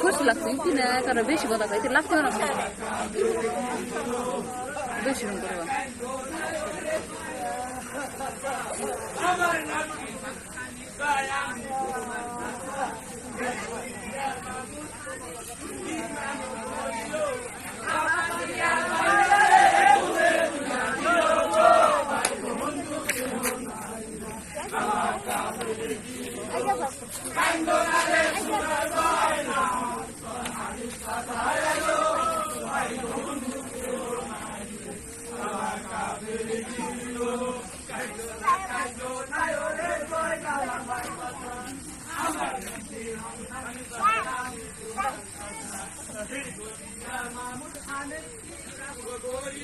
খুশি লাগছে কি না কারণ বেশি কথা কইতে লাগতে না। বেশি রকম করবা Sayang.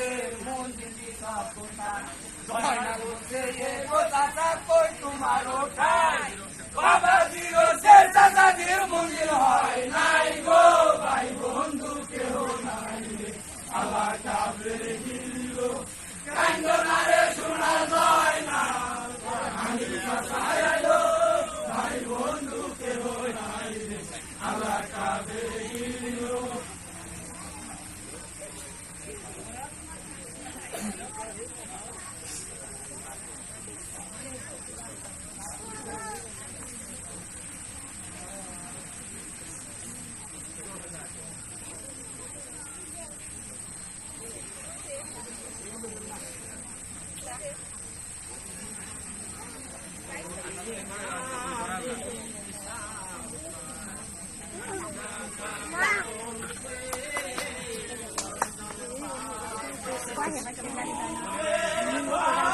ভাইয়ের সে মন্দির কথা জয়নাল বলছে এ কথা কই তোমার ঠাই বাবা দিও সে দাদাজির মন্দির হয় নাই Quá